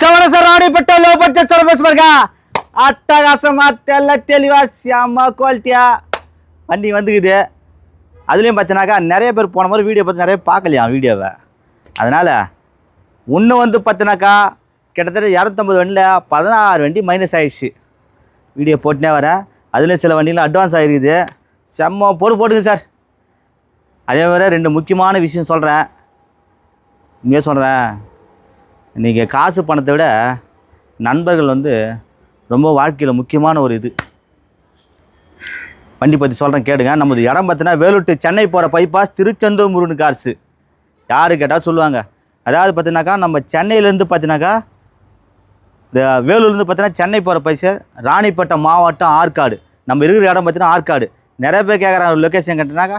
சவரச ராணிப்பட்ட low budget service பாருங்க அட்டகாசமா தெல்ல தெளிவா செம்ம குவாலிட்டியாக வண்டி வந்துக்குது. அதுலேயும் பார்த்தீங்கன்னாக்கா நிறைய பேர் போன மாதிரி வீடியோ பார்த்து நிறைய பார்க்கலையா வீடியோவை? அதனால் ஒன்று வந்து பார்த்தினாக்கா கிட்டத்தட்ட இரநூத்தம்பது வண்டியில் பதினாறு வண்டி மைனஸ் ஆகிடுச்சு வீடியோ போட்டுனே வரேன் அதுலேயும் சில வண்டிலாம் அட்வான்ஸ் ஆகிருக்குது செம்ம போட்டு போட்டுங்க சார். அதே மாதிரி ரெண்டு முக்கியமான விஷயம் சொல்கிறேன் இங்கே சொல்கிறேன் நீங்கள் காசு பணத்தை விட நண்பர்கள் வந்து ரொம்ப வாழ்க்கையில் முக்கியமான ஒரு இது. வண்டி பற்றி சொல்கிறேன் கேளுங்க நமது இடம் பார்த்தீங்கன்னா வேலூர் சென்னை போகிற பைபாஸ் திருச்செந்தூர் முருகன் கார்ஸு யார் கேட்டால் சொல்லுவாங்க. அதாவது பார்த்தீங்கன்னாக்கா நம்ம சென்னையிலேருந்து பார்த்தீங்கன்னாக்கா இந்த வேலூர்லேருந்து பார்த்தீங்கன்னா சென்னை போகிற பைசா ராணிப்பேட்டை மாவட்டம் ஆற்காடு. நம்ம இருக்கிற இடம் பார்த்தீங்கன்னா ஆற்காடு. நிறைய பேர் கேட்குறாங்க லொக்கேஷன் கேட்டினாக்கா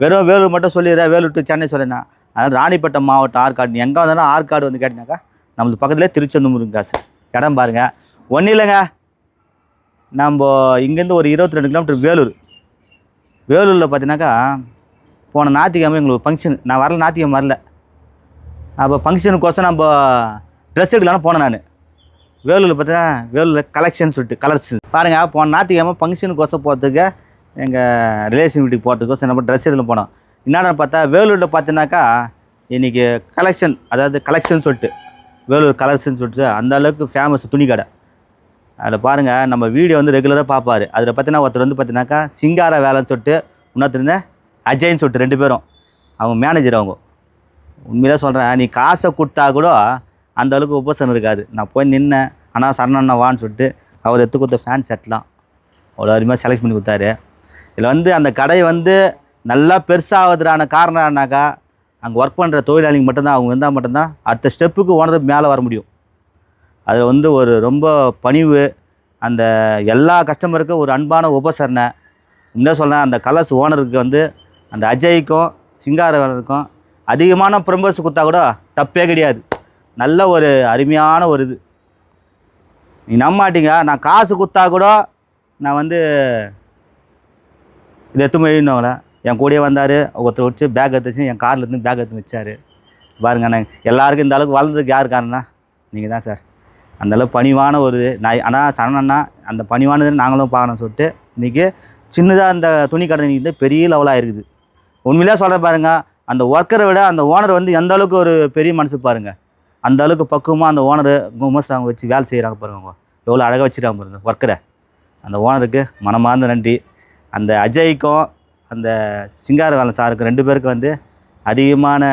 வெறும் வேலூர் மட்டும் சொல்லிடுறேன் வேலூர் டு சென்னை சொல்லினா அதனால் ராணிப்பட்டம் மாவட்டம் ஆற்காடு எங்கே வந்தாலும் ஆற்காடு வந்து கேட்டினாக்கா நம்மளுக்கு பக்கத்துலேயே திருச்செந்தூருங்க சார் காசு. இடம் பாருங்கள் ஒன்றும் இல்லைங்க. நம்ம இங்கேருந்து ஒரு இருபத்தி ரெண்டு கிலோமீட்டர் வேலூர். வேலூரில் பார்த்தீங்கன்னாக்கா போன ஞாத்திக்கிழமை எங்களுக்கு ஃபங்க்ஷன் நான் வரல ஞாத்திக்கிழமை வரல. அப்போ ஃபங்க்ஷனுக்கோசம் நம்ம ட்ரெஸ் எடுக்கலான்னு போனேன் நான். வேலூரில் பார்த்தீங்கன்னா வேலூரில் கலெக்ஷன் சொல்லிட்டு கலர்ஸ் பாருங்கள் போன ஞாயிற்றுக்கிழமை ஃபங்க்ஷனுக்கோசம் போகிறதுக்கு எங்கள் ரிலேஷன் வீட்டுக்கு போகிறதுக்கோசம் நம்ம ட்ரெஸ் எடுக்கலாம் போனோம். என்னென்னு பார்த்தா வேலூரில் பார்த்தீங்கன்னாக்கா இன்றைக்கி கலெக்ஷன் அதாவது கலெக்ஷன் சொல்லிட்டு வேலூர் கலெக்ஷன் சொல்லிட்டு அந்த அளவுக்கு ஃபேமஸ் துணி கடை. அதில் பாருங்கள் நம்ம வீடியோ வந்து ரெகுலராக பார்ப்பாரு. அதில் பார்த்தீங்கன்னா ஒருத்தர் வந்து பார்த்தீங்கன்னாக்கா சிங்கார வேலைன்னு சொல்லிட்டு இன்னொருத்தர் அஜய்ன்னு சொல்லிட்டு ரெண்டு பேரும். அவங்க மேனேஜர் அவங்க. உண்மையிலே சொல்கிறேன் நீ காசை கொடுத்தா கூட அந்த அளவுக்கு உபசனம் இருக்காது. நான் போய் நின்னேன் ஆனால் சரணண்ணா வான்னு சொல்லிட்டு அவர் எடுத்து கொடுத்த ஃபேன் செட்லாம் அவ்வளோ அருமையாக செலக்ட் பண்ணி கொடுத்தாரு. இதில் வந்து அந்த கடை வந்து நல்லா பெருசாகிறதுக்கான காரணம் என்னன்னாக்கா அங்கே ஒர்க் பண்ணுற தொழிலாளிங்க மட்டும்தான் அவங்க இருந்தால் மட்டும்தான் அடுத்த ஸ்டெப்புக்கு ஓனர் மேலே வர முடியும். அதில் வந்து ஒரு ரொம்ப பணிவு அந்த எல்லா கஸ்டமருக்கும் ஒரு அன்பான உபசரணை. உண்மையாக சொல்கிறேன் அந்த கலர்ஸ் ஓனருக்கு வந்து அந்த அஜய்க்கும் சிங்காரவனுக்கும் அதிகமான ப்ரொமோஸ் கொடுத்தா கூட தப்பே கிடையாது. நல்ல ஒரு அருமையான ஒரு இது. நீ நம்ப மாட்டீங்க நான் காசு கொடுத்தா கூட நான் வந்து இதை எடுத்து போயிடணுங்கள என் கூடயே வந்தார். ஒருத்தர் வச்சு பேக் எடுத்து வச்சு என் காரில் இருந்து பேக் எடுத்து வச்சார். பாருங்க நான் எல்லாருக்கும் இந்த அளவுக்கு வளர்ந்ததுக்கு யார் காரணம் நீங்கள் தான் சார் அந்த அளவுக்கு பணிவான ஒரு நான் ஆனால் சரணண்ணா அந்த பணிவானது நாங்களும் பார்க்கணும் சொல்லிட்டு இன்றைக்கி சின்னதாக அந்த துணி கடை வந்து பெரிய லெவலாக இருக்குது. உண்மையிலே சொல்கிற பாருங்கள் அந்த ஒர்க்கரை விட அந்த ஓனர் வந்து எந்த அளவுக்கு ஒரு பெரிய மனசு பாருங்கள் அந்த அளவுக்கு பக்குவமாக அந்த ஓனர் குமஸ் அவங்க வச்சு வேலை செய்கிறாங்க பாருங்க எவ்வளோ அழகாக வச்சுருக்காங்க பாருங்க ஒர்க்கரை அந்த ஓனருக்கு மனமார்ந்த நன்றி. அந்த அஜய்க்கும் அந்த சிங்கார வேலை சாருக்கு ரெண்டு பேருக்கும் வந்து அதிகமான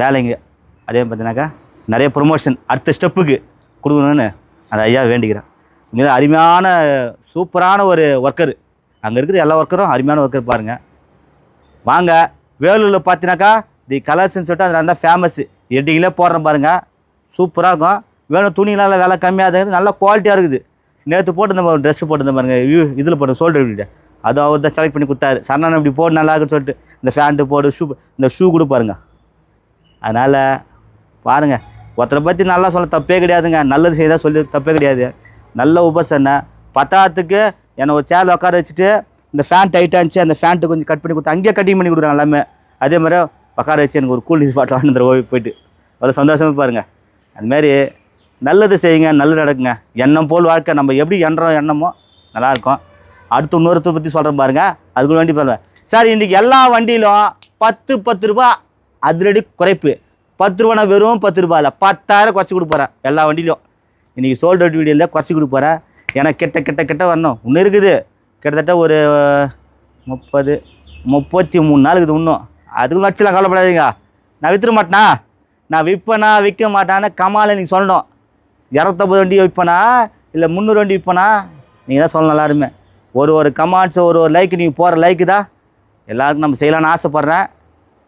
வேலைங்க. அதே பார்த்தீங்கன்னாக்கா நிறைய ப்ரொமோஷன் அடுத்த ஸ்டெப்புக்கு கொடுக்கணும்னு அந்த ஐயா வேண்டிக்கிறேன். மிக அருமையான சூப்பரான ஒரு ஒர்க்கர் அங்கே இருக்கிற எல்லா ஒர்க்கரும் அருமையான ஒர்க்கர் பாருங்கள் வாங்க வேலூரில் பார்த்தீங்கன்னாக்கா தி கலர்ஸ்ன்னு சொல்லிட்டு அது நல்லா ஃபேமஸ்ஸு எட்டிங்களே போடுறேன் பாருங்கள் சூப்பராக இருக்கும். வேணும் துணிலாம் விலை கம்மியாக இருக்குது. நல்லா குவாலிட்டியாக இருக்குது. நேற்று போட்டு நம்ம ட்ரெஸ்ஸு போட்டு பாருங்கள் வியூ இதில் போட்டு சோல்டர் வீடு அது அவர் தான் செலக்ட் பண்ணி கொடுத்தாரு. சரணன் இப்படி போடு நல்லா இருக்குன்னு சொல்லிட்டு இந்த ஃபேண்ட்டு போடு ஷூ இந்த ஷூ கூட பாருங்க. அதனால் பாருங்கள் ஒருத்தரை பற்றி நல்லா சொல்ல தப்பே கிடையாதுங்க. நல்லது செய்தால் சொல்லி தப்பே கிடையாது. நல்ல உபசனை பத்தாத்துக்கு என்னை ஒரு சேரில் உட்கார வச்சுட்டு இந்த ஃபேன் டைட்டாக இருந்துச்சு அந்த ஃபேண்ட்டு கொஞ்சம் கட் பண்ணி கொடுத்து அங்கேயே கட்டிங் பண்ணி கொடுக்குறாங்க எல்லாமே. அதே மாதிரி உட்கார வச்சு எனக்கு ஒரு கூல் ஸ்பாட் வாழ்ந்துற ஓய்வு போயிட்டு. அவ்வளோ சந்தோஷமாக பாருங்கள் அதுமாரி நல்லது செய்யுங்க நல்லது நடக்குங்க. எண்ணம் போல் வாழ்க்கை. நம்ம எப்படி எண்ணுறோம் எண்ணமோ நல்லாயிருக்கும் அடுத்து இன்னொருத்தர் பற்றி சொல்கிறேன் பாருங்கள் அதுக்குள்ள வண்டி பாருங்கள் சார் இன்றைக்கி எல்லா வண்டியிலும் பத்து பத்து ரூபா அதிரடி குறைப்பு. பத்து ரூபானா வெறும் பத்து ரூபா இல்லை பத்தாயிரம் குறைச்சி கொடுப்போறேன் எல்லா வண்டியிலும். இன்றைக்கி சோல்ட் அவுட் வீடியோவில் குறைச்சி கொடுப்போறேன் ஏன்னா கிட்ட கிட்ட கிட்ட வரணும். இன்னும் இருக்குது. கிட்டத்தட்ட ஒரு முப்பது முப்பத்தி மூணு நாள் இருக்குது இன்னும். அதுக்கு வச்சுலாம் கவலைப்படாதீங்க. நான் வித்துற மாட்டேனா? நான் விற்பேனா விற்க மாட்டான்னு கமால நீங்கள் சொல்லணும். இரநூத்தம்பது வண்டி விற்பேனா இல்லை முந்நூறு வண்டி விற்பேனா? நீங்கள் தான் சொல்லணும் எல்லாருமே. ஒரு ஒரு கமாண்ட்ஸ் ஒரு ஒரு லைக் நீங்கள் போகிற லைக்கு தான் எல்லாருக்கும் நம்ம செய்யலான்னு ஆசைப்பட்றேன்.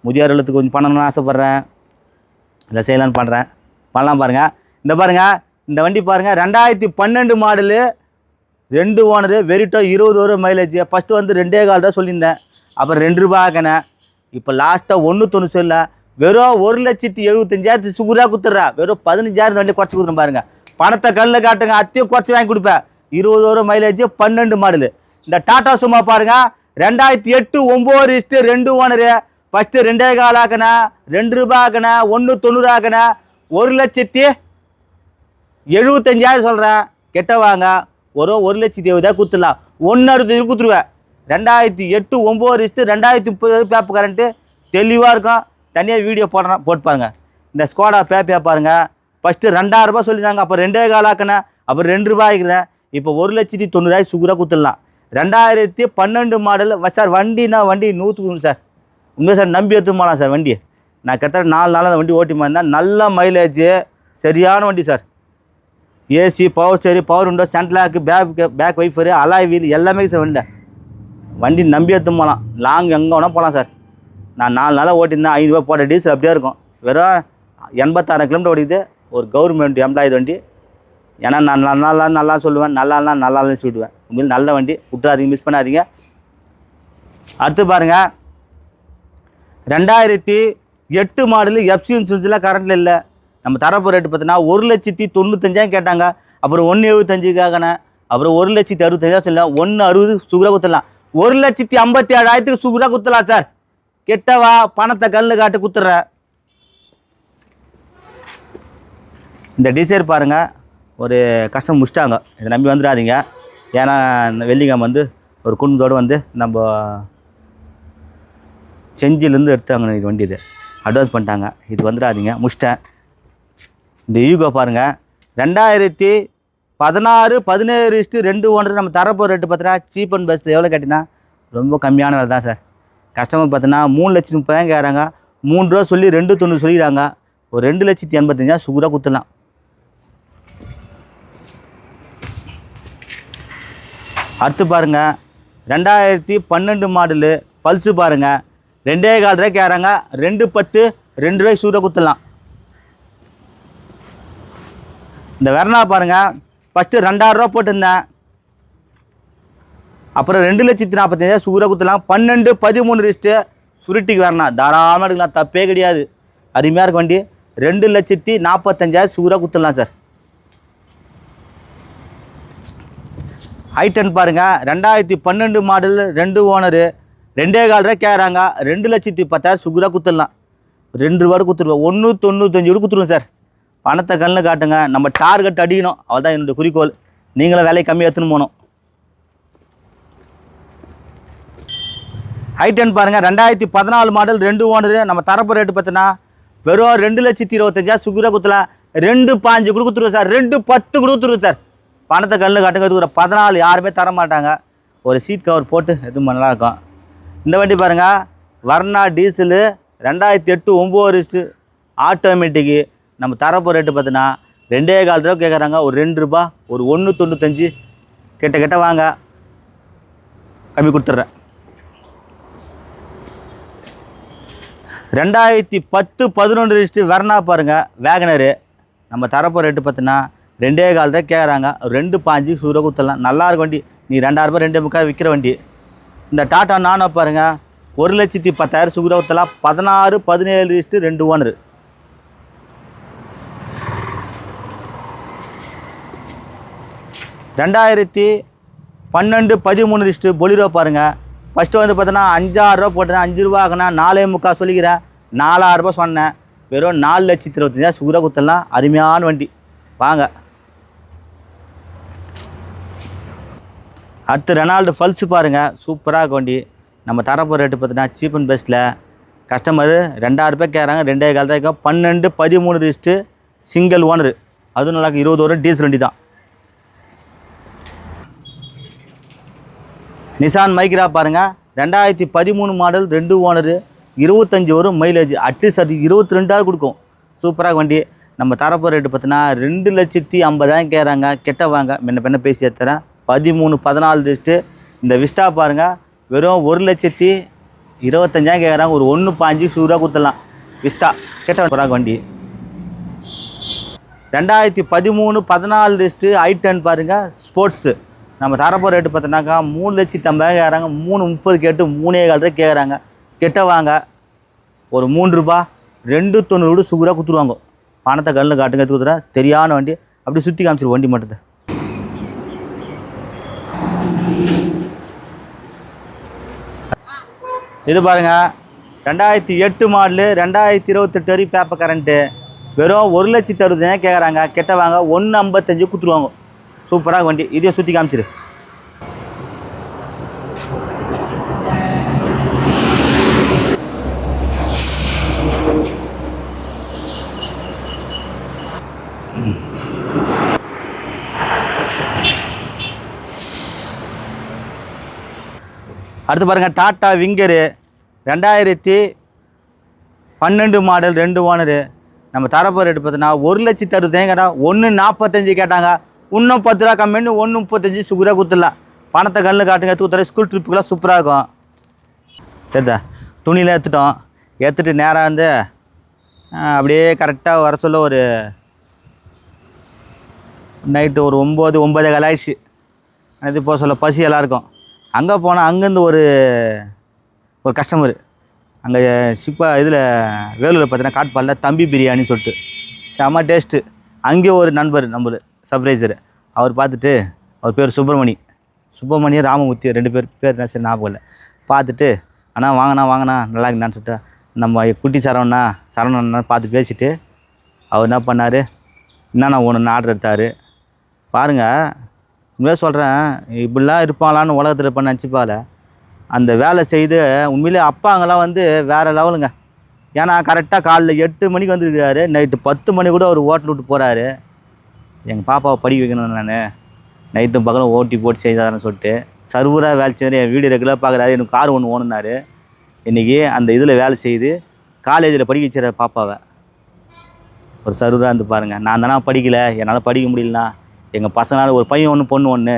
முதியோர் இல்லத்துக்கு கொஞ்சம் பண்ணணும்னு ஆசைப்பட்றேன். இல்லை செய்யலான்னு பண்ணுறேன் பண்ணலாம் பாருங்கள் இந்த பாருங்கள் இந்த வண்டி பாருங்கள் ரெண்டாயிரத்தி பன்னெண்டு மாடலு ரெண்டு ஓனரு வெறிட்டோ இருபது வரும் மைலேஜ் ஃபஸ்ட்டு வந்து ரெண்டே கால் தான் சொல்லியிருந்தேன். அப்புறம் ரெண்டு ரூபா ஆக்கினேன். இப்போ லாஸ்ட்டாக ஒன்று தொண்ணூறு இல்லை வெறும் ஒரு லட்சத்தி எழுபத்தஞ்சாயிரத்து சுகுராக கொடுத்துட்றா வெறும் பதினஞ்சாயிரம் வண்டி குறைச்சி கொடுத்துறேன் பாருங்கள் பணத்தை கல்லில் காட்டுங்க அத்தையும் குறைச்சி வாங்கி கொடுப்பேன். இருபது வரும் மைலேஜ் பன்னெண்டு மாடலு. இந்த டாடா சும்மா பாருங்க. ரெண்டாயிரத்தி எட்டு ஒம்பது இஸ்ட்டு ரெண்டு ஓனரு. ஃபஸ்ட்டு ரெண்டே கால் ஆக்கின. ரெண்டு ரூபா ஆக்கின. ஒன்று தொண்ணூறு ஆக்கின. ஒரு லட்சத்தி எழுபத்தஞ்சாயிரம் சொல்கிறேன் கெட்ட வாங்க. ஒரு ஒரு லட்சத்தி இருபதாக கொடுத்துடலாம். ஒன்று அறுபத்தஞ்சு கொடுத்துருவேன். ரெண்டாயிரத்தி எட்டு ஒம்பது இஸ்ட்டு ரெண்டாயிரத்தி முப்பது பேப்பர் கரண்ட்டு தெளிவாக இருக்கும். தனியாக வீடியோ போடுறேன் போட்டு பாருங்க. இந்த ஸ்கோடா பேப்பையா பாருங்கள் ஃபஸ்ட்டு ரெண்டாயிரரூபா சொல்லியிருந்தாங்க. அப்போ ரெண்டே கால் ஆக்கினேன் அப்புறம் ரெண்டு ரூபாய் ஆகிக்கிறேன் இப்போ ஒரு லட்சத்தி தொண்ணூறாயிரம் சுகுராக கொடுத்துடலாம். ரெண்டாயிரத்தி பன்னெண்டு மாடல் சார் வண்டினா வண்டி நூற்றுக்கு சார். உண்மையாக சார் நம்பி எடுத்துமாலாம் போகலாம் சார் வண்டி நான் கிட்டத்தட்ட நாலு நாள் அந்த வண்டி ஓட்டி இருந்தேன் நல்ல மைலேஜ் சரியான வண்டி sir. AC power steering power window central lock back back wiper alloy wheel எல்லாமே சார் வண்டி வண்டி நம்பி எடுத்து போகலாம் லாங் எங்கே வேணால் போகலாம் சார். நான் நாலு நாளாக ஓட்டியிருந்தேன் ஐநூறுரூவா போட்ட டீசல் அப்படியே இருக்கும். வெறும் எண்பத்தாறு கிலோமீட்டர் ஓடிக்குது. ஒரு கவர்மெண்ட் எம்ப்ளாயி வண்டி. ஏன்னா நான் நல்லா நல்லா நல்லா சொல்லுவேன். நல்லா இல்லைனா நல்லா இல்லைன்னு சொல்லிடுவேன். உண்மையில் நல்ல வண்டி விட்டுறாதீங்க மிஸ் பண்ணாதீங்க. அடுத்து பாருங்கள் ரெண்டாயிரத்தி எட்டு மாடலு எஃப்சி இன்சூரன்ஸில் கரண்ட்டில் இல்லை. நம்ம தரப்பு ரேட்டு பார்த்தீங்கன்னா ஒரு லட்சத்தி தொண்ணூத்தஞ்சாயிரம் கேட்டாங்க. அப்புறம் ஒன்று எழுபத்தஞ்சு அப்புறம் ஒரு லட்சத்தி அறுபத்தஞ்சாயிரம் சொல்லலாம். ஒன்று அறுபது சுகுராக குத்தலாம். ஒரு லட்சத்தி ஐம்பத்தி ஏழாயிரத்துக்கு சுகுராக குத்தலாம் சார் கெட்டவா பணத்தை கல்லு காட்டு குத்துறேன். இந்த டிசைர் பாருங்கள் ஒரு கஷ்டம் முடிச்சிட்டாங்க. இதை நம்பி வந்துடாதீங்க. ஏன்னா இந்த வெள்ளிக்கிழமை வந்து ஒரு குடும்பத்தோடு வந்து நம்ம செஞ்சிலேருந்து எடுத்தாங்க இது வண்டி இது அட்வான்ஸ் பண்ணிட்டாங்க. இது வந்துடாதீங்க. முடிச்சிட்டேன். இந்த யூகோ பாருங்கள் ரெண்டாயிரத்தி பதினாறு பதினேழு இஷ்டு ரெண்டு ஒன்று நம்ம தரப்போ ரேட்டு பார்த்தீங்கன்னா சீப் அண்ட் பெஸ்ட் எவ்வளோ கேட்டினா ரொம்ப கம்மியான விலை தான் சார். கஸ்டமர் பார்த்தீங்கன்னா மூணு லட்சத்து முப்பதாயிரம் கேட்குறாங்க. மூணு ரூபா சொல்லி ரெண்டு தொண்ணூறு சொல்லிடுறாங்க ஒரு ரெண்டு லட்சத்தி எண்பத்தஞ்சா சுகுராக கொடுத்துடலாம். அடுத்து பாருங்கள் ரெண்டாயிரத்தி பன்னெண்டு மாடலு பல்ஸு பாருங்கள் ரெண்டே கால் ரூபாய் கேட்குறாங்க ரெண்டு பத்து ரெண்டு ரூபாய்க்கு சூட குத்துடலாம் இந்த வெர்னா பாருங்கள் ஃபஸ்ட்டு ரெண்டாயிரரூவா போட்டிருந்தேன். அப்புறம் ரெண்டு லட்சத்தி நாற்பத்தஞ்சாயிரம் சூட குத்தலாம். பன்னெண்டு பதிமூணு ரிஸ்ட்டு சுருட்டிக்கு வரணா தாராளமாக எடுக்கலாம். தப்பே கிடையாது. அருமையாக இருக்க வண்டி. ரெண்டு லட்சத்தி நாற்பத்தஞ்சாயிரம் சூறாக குத்துடலாம் சார். ஹைட்டன் பாருங்கள் ரெண்டாயிரத்தி பன்னெண்டு மாடல் ரெண்டு ஓனரு ரெண்டே கால் ரூபா கேட்குறாங்க. ரெண்டு லட்சத்தி பத்தாயிரம் சுகுராக குத்துடலாம். ரெண்டு ரூபா கொடுத்துருவோம் ஒன்று தொண்ணூத்தஞ்சு கூட கொடுத்துருவோம் சார். பணத்தை கண்ணில் காட்டுங்க. நம்ம டார்கெட் அடிக்கணும். அவள் தான் என்னுடைய குறிக்கோள். நீங்களும் வேலையை கம்மியாக எடுத்துன்னு போகணும். ஹைட்டன் பாருங்கள் ரெண்டாயிரத்தி பதினாலு மாடல் ரெண்டு ஓனரு நம்ம தரப்பு ரேட்டு பார்த்தீங்கன்னா வெறும் ரெண்டு லட்சத்தி இருபத்தஞ்சா சுகுரா குத்தலாம். ரெண்டு பாஞ்சு கூட கொடுத்துருவோம் சார். ரெண்டு பத்து கூட கொடுத்துருவோம் சார். பணத்தை கல்லில் கட்டுங்க இருக்கிற பதினாலு யாருமே தர மாட்டாங்க ஒரு சீட் கவர் போட்டு எதுவும் நல்லாயிருக்கும் இந்த வண்டி பாருங்கள் வர்ணா டீசலு ரெண்டாயிரத்தி எட்டு ஒம்பது ஆட்டோமேட்டிக்கு நம்ம தரப்பு ரேட்டு பார்த்தீங்கன்னா ரெண்டே கால் ரூபா கேட்குறாங்க. ஒரு ரெண்டு ரூபா ஒரு ஒன்று தொண்ணூத்தஞ்சு கிட்ட கிட்ட வாங்க. கம்மி கொடுத்துட்றேன். ரெண்டாயிரத்தி பத்து பதினொன்று லிஸ்ட்டு வர்ணா பாருங்கள் வேகனரு நம்ம தரப்போ ரேட்டு பார்த்தீங்கன்னா ரெண்டே கால் கேட்குறாங்க ரெண்டு பாஞ்சு சூற குத்தலாம். நல்லா இருக்கும் வண்டி. நீ ரெண்டாயிரம் ரூபாய் ரெண்டே முக்கால் விற்கிற வண்டி. இந்த டாட்டா நானோ பாருங்கள் ஒரு லட்சத்தி பத்தாயிரம் சுகுர குத்தலாம். பதினாறு பதினேழு லிஸ்ட்டு ரெண்டு ஓனர். ரெண்டாயிரத்தி பன்னெண்டு பதிமூணு லிஸ்ட்டு பொலிரோ பாருங்கள் ஃபஸ்ட்டு வந்து பார்த்தோன்னா அஞ்சாயிரரூபா போட்டேன். அஞ்சு ரூபா ஆகுனா நாலே முக்கால் சொல்லிக்கிறேன். நாலாயிரரூபா சொன்னேன். வெறும் நாலு லட்சத்தி இருபத்தஞ்சா சுகுரா குத்தலாம். அருமையான வண்டி. வாங்க. அடுத்து ரெனால்டு ஃபல்ஸு பாருங்கள் சூப்பராக இருக்கும் வண்டி. நம்ம தரப்போ ரேட்டு பார்த்தீங்கன்னா சீப் அண்ட் பெஸ்ட்டில் கஸ்டமரு ரெண்டாயிரம் ரூபாய் கேட்குறாங்க ரெண்டே கால் ரூபாய்க்கு பன்னெண்டு பதிமூணு லிஸ்ட்டு சிங்கிள் ஓனர் அதுவும் நல்லா இருபது வரும் டீசல் வண்டி தான். நிசான் மைக்ரா பாருங்கள் ரெண்டாயிரத்தி பதிமூணு மாடல் ரெண்டு ஓனரு இருபத்தஞ்சி வரும் மைலேஜ் அட்லீஸ்ட் அது இருபத்தி ரெண்டாவது கொடுக்கும் சூப்பராக வண்டி. நம்ம தரப்போ ரேட்டு பார்த்தீங்கன்னா ரெண்டு லட்சத்தி ஐம்பதாயிரம் கேட்குறாங்க கெட்ட வாங்க. முன்ன பின்ன பேசி ஏற்றுறேன் பதிமூணு பதினாலு லிஸ்ட்டு இந்த விஸ்டா பாருங்கள் வெறும் ஒரு லட்சத்தி இருபத்தஞ்சாயிரம் கேட்குறாங்க ஒரு ஒன்று பாஞ்சு சூறாக கொடுத்துடலாம் விஸ்டா கெட்ட போகிறாங்க வண்டி. ரெண்டாயிரத்தி பதிமூணு பதினாலு லிஸ்ட்டு ஐ டென் பாருங்கள் ஸ்போர்ட்ஸு நம்ம தரப்போ ரேட்டு பார்த்தோன்னாக்கா மூணு லட்சத்தி ஐம்பதாயிரம் கேட்குறாங்க மூணு முப்பது கேட்டு மூணே கால் ரூபாய் கேட்குறாங்க கெட்ட வாங்க. ஒரு மூணு ரூபா ரெண்டு தொண்ணூறு கூட கொடுத்துருவாங்க பணத்தை கல்லில் காட்டுங்க எடுத்து கொடுத்துறா தெரியான வண்டி. அப்படி சுற்றி காமிச்சிரு வண்டி மட்டும்தான் இது பாருங்கள் ரெண்டாயிரத்தி எட்டு மாடலு ரெண்டாயிரத்தி இருபத்தெட்டு வரை பேப்பர் கரண்ட்டு வெறும் ஒரு லட்சத்தி அறுபதாயிரம் கேட்குறாங்க கெட்ட வாங்க ஒன்று ஐம்பத்தஞ்சு கொடுத்துருவாங்க. சூப்பராக வண்டி. இதையும் சுற்றி காமிச்சிரு. அடுத்து பாருங்கள் டாட்டா விங்கரு. ரெண்டாயிரத்தி பன்னெண்டு மாடல் ரெண்டு ஓனரு. நம்ம தரப்போ ரேட்டு பார்த்தீங்கன்னா ஒரு லட்சம் அறுபதாயிரம் கேட்டால் ஒன்று நாற்பத்தஞ்சு கேட்டாங்க. இன்னும் பத்து ரூபா கம்மின்னு ஒன்று முப்பத்தஞ்சு சுகராக கொடுத்துடலாம். பணத்தை கண்ணில் காட்டுங்க தூத்துற ஸ்கூல் ட்ரிப்புக்கெல்லாம் சூப்பராக இருக்கும். சரிதா துணியில் ஏற்றுட்டோம் ஏற்றுட்டு நேராக வந்து அப்படியே கரெக்டாக வர சொல்ல ஒரு நைட்டு ஒரு ஒம்பது ஒம்பது கால் ஆயிடுச்சு. இது போக சொல்ல பசி எல்லாம் இருக்கும் அங்கே போனால் அங்கேருந்து ஒரு ஒரு கஸ்டமர் அங்கே சிப்பா இதில் வேலூரில் பார்த்தீங்கன்னா காட்பாடில் தம்பி பிரியாணின்னு சொல்லிட்டு. செம்ம டேஸ்ட்டு அங்கே ஒரு நண்பர் நம்மளு சப்ரைசர் அவர் பார்த்துட்டு அவர் பேர் சுப்பிரமணி. சுப்பிரமணி ராமமூர்த்தி ரெண்டு பேர் பேர் என்ன சரி ஞாபகம் இல்லை. பார்த்துட்டு அண்ணா வாங்கண்ணா வாங்கண்ணா நல்லா இருக்குண்ணான்னு சொல்லிட்டு நம்ம குட்டி சரவணா சரவணண்ணா பார்த்து பேசிட்டு அவர் என்ன பண்ணார்? என்னண்ணா ஒன்று ஆர்டர் எடுத்தார்? பாருங்கள் உண்மையாக சொல்கிறேன் இப்படிலாம் இருப்பாங்களான்னு உலகத்தில் இருப்பான்னு நினச்சிப்பால அந்த வேலை செய்து உண்மையிலே அப்பாங்கெல்லாம் வந்து வேறு லெவலுங்க. ஏன்னா கரெக்டாக காலைல எட்டு மணிக்கு வந்துருக்காரு நைட்டு பத்து மணி கூட அவர் ஹோட்டல் விட்டு போகிறாரு எங்கள் பாப்பாவை படிக்க வைக்கணும் நான் நைட்டும் பகலும் ஓட்டி போட்டு செய்தாருன்னு சொல்லிட்டு சர்வராக வேலை செய்யணும் என் வீடு ரெகுலராக பார்க்குறாரு எனக்கு கார் ஒன்று ஓணுனாரு இன்றைக்கி அந்த இதில் வேலை செய்து காலேஜில் படிக்க வச்சுற பாப்பாவை. ஒரு சர்வராக இருந்து பாருங்கள் நான் தானே படிக்கலை என்னால் படிக்க முடியலண்ணா. எங்கள் பசங்களால் ஒரு பையன் ஒன்று பொண்ணு ஒன்று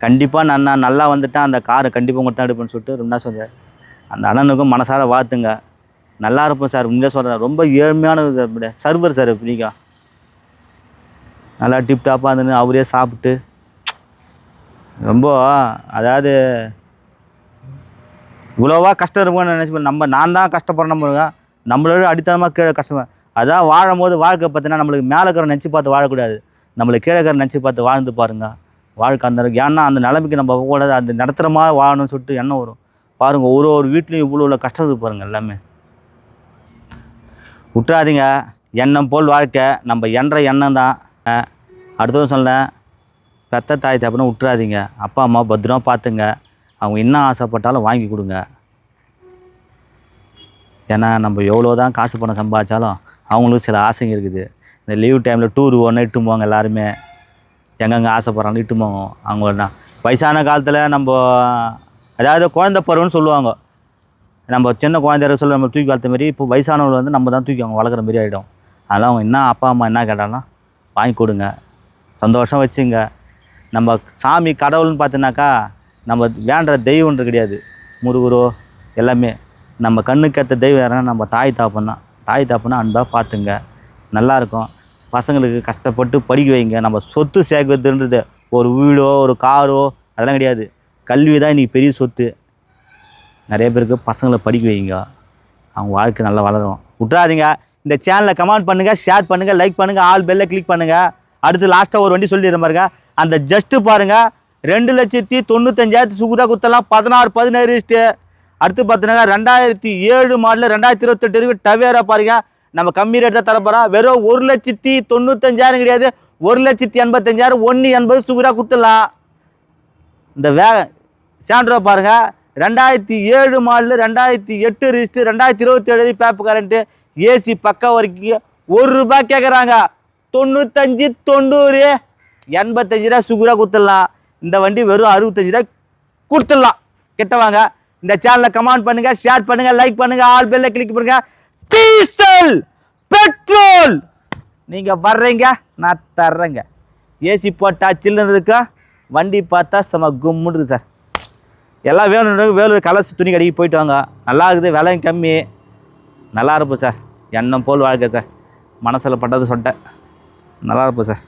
கண்டிப்பாக நான் நான் நல்லா வந்துட்டேன் அந்த காரை கண்டிப்பாக உங்கள்கிட்ட தான் எடுப்பேன்னு சொல்லிட்டு ரொம்ப நாள் சொன்னார் அந்த அண்ணனுக்கும் மனசார வாத்துங்க நல்லா இருப்போம் சார் உண்மையாக சொல்கிறேன் ரொம்ப ஏழ்மையான சர்வர் சார் இப்படிக்கா நல்லா டிப் டாப்பாக இருந்துன்னு அவரே சாப்பிட்டு. ரொம்ப அதாவது இவ்வளோவா கஷ்டம் இருக்கும்னு நினச்சி நம்ம நான் தான் கஷ்டப்படுறேன் நம்ம நம்மளோட அடித்தனமாக கீழே கஷ்டம். அதான் வாழும் போது வாழ்க்கை பார்த்தீங்கன்னா நம்மளுக்கு மேலே இருக்கிற நினச்சி பார்த்து வாழக்கூடாது. நம்மளை கீழே இருக்கிற நினச்சி பார்த்து வாழ்ந்து பாருங்க. வாழ்க்கை அந்த ஏன்னா அந்த நிலைமைக்கு நம்ம போகக்கூடாது அந்த நடத்துகிற மாதிரி வாழணும்னு சொல்லிட்டு எண்ணம் வரும். பாருங்கள் ஒரு ஒரு வீட்லேயும் இவ்வளோ உள்ள கஷ்டம் பாருங்கள் எல்லாமே. விட்டுறாதீங்க. எண்ணம் போல் வாழ்க்கை நம்ம என்ற எண்ணம் தான். அடுத்ததும் சொன்னேன் பெத்த தாய் தப்புன்னு விட்டுறாதீங்க. அப்பா அம்மா பத்திரமா பார்த்துங்க. அவங்க என்ன ஆசைப்பட்டாலும் வாங்கி கொடுங்க. ஏன்னா நம்ம எவ்வளோ தான் காசு பணம் சம்பாதிச்சாலும் அவங்களுக்கு சில ஆசைங்க இருக்குது. இந்த லீவ் டைமில் டூர் ஒன்று இட்டு போவாங்க எல்லாருமே. எங்கெங்கே ஆசைப்பட்றாங்க இட்டு போவாங்க அவங்க வயசான காலத்தில் நம்ம அதாவது குழந்தை பருவம்னு சொல்லுவாங்க. நம்ம சின்ன குழந்தைய சொல்ல நம்ம தூக்கி வளர்த்த மாதிரி இப்போ வயசானவங்க வந்து நம்ம தான் தூக்கி அவங்க வளர்க்குற மாதிரி ஆகிடும் அதெல்லாம் அவங்க என்ன அப்பா அம்மா என்ன கேட்டாலும் வாங்கி கொடுங்க. சந்தோஷம் வச்சுங்க. நம்ம சாமி கடவுள்னு பார்த்தினாக்கா நம்ம வேண்டுற தெய்வம்ன்ற கிடையாது. முருகரோ எல்லாமே. நம்ம கண்ணுக்கேற்ற தெய்வம் யாருன்னா நம்ம தாய் தாப்பம் தான். தாய் தாப்புன்னா அன்பாக பார்த்துங்க. நல்லாயிருக்கும். பசங்களுக்கு கஷ்டப்பட்டு படிக்க வைங்க. நம்ம சொத்து சேர்க்கறதுன்றது ஒரு வீடோ ஒரு காரோ அதெல்லாம் கிடையாது. கல்வி தான் இன்றைக்கி பெரிய சொத்து. நிறைய பேருக்கு பசங்களை படிக்க வைங்க. அவங்க வாழ்க்கை நல்லா வளரும். விட்றாதீங்க இந்த சேனலை கமெண்ட் பண்ணுங்கள் ஷேர் பண்ணுங்கள் லைக் பண்ணுங்கள் ஆல் பெல்லை கிளிக் பண்ணுங்கள் அடுத்து லாஸ்ட்டாக ஒரு வண்டி சொல்லிடுறேன் பாருங்க. அந்த ஜஸ்ட்டு பாருங்கள் ரெண்டு லட்சத்தி தொண்ணூத்தஞ்சாயிரத்து சுகுதா குத்தலாம். பதினாறு பதினேழு அடுத்து பார்த்தீங்கன்னா ரெண்டாயிரத்தி ஏழு மாடலில் ரெண்டாயிரத்தி இருபத்தெட்டு இருக்குது டவேரா பாருங்க. நம்ம கம்மி ரேட் தான் தரப்போகிறோம் வெறும் ஒரு லட்சத்தி தொண்ணூத்தஞ்சாயிரம் கிடையாது. ஒரு லட்சத்தி எண்பத்தஞ்சாயிரம் ஒன்று எண்பது சுகராக குத்தலாம் இந்த வே சாண்ட்ரோ பாருங்க. ரெண்டாயிரத்தி ஏழு மாடல் ரெண்டாயிரத்தி எட்டு ரிஸ்ட்டு ரெண்டாயிரத்தி இருபத்தி ஏழு பேப்பு கரண்ட்டு ஏசி பக்கம் வரைக்கும் ஒரு ரூபா கேட்குறாங்க தொண்ணூத்தஞ்சு தொண்ணூறு எண்பத்தஞ்சு ரூபா சுகராக கொடுத்துடலாம் இந்த வண்டி வெறும் அறுபத்தஞ்சு ரூபா கொடுத்துடலாம். கிட்ட வாங்க. இந்த சேனலை கமெண்ட் பண்ணுங்கள் ஷேர் பண்ணுங்கள் லைக் பண்ணுங்கள் ஆல் பெல்ல கிளிக் பண்ணுங்கள் டீசல் பெட்ரோல். நீங்க வர்றீங்க நான் தர்றேங்க. ஏசி போட்டா சில்லுன்னு இருக்கா? வண்டி பார்த்தா செம கும்முன்னு இருக்கு சார். எல்லாம் வேணும் வேலூர் கலர்ஸ் துணி கடைக்கு போயிட்டு வாங்க. நல்லா இருக்குது விலையும் கம்மி. நல்லா இருப்போம் சார். எண்ணம் போல் வாழ்க்கை சார். மனசில் பட்டது சொல்லிட்டேன் நல்லா இருப்போம் சார்.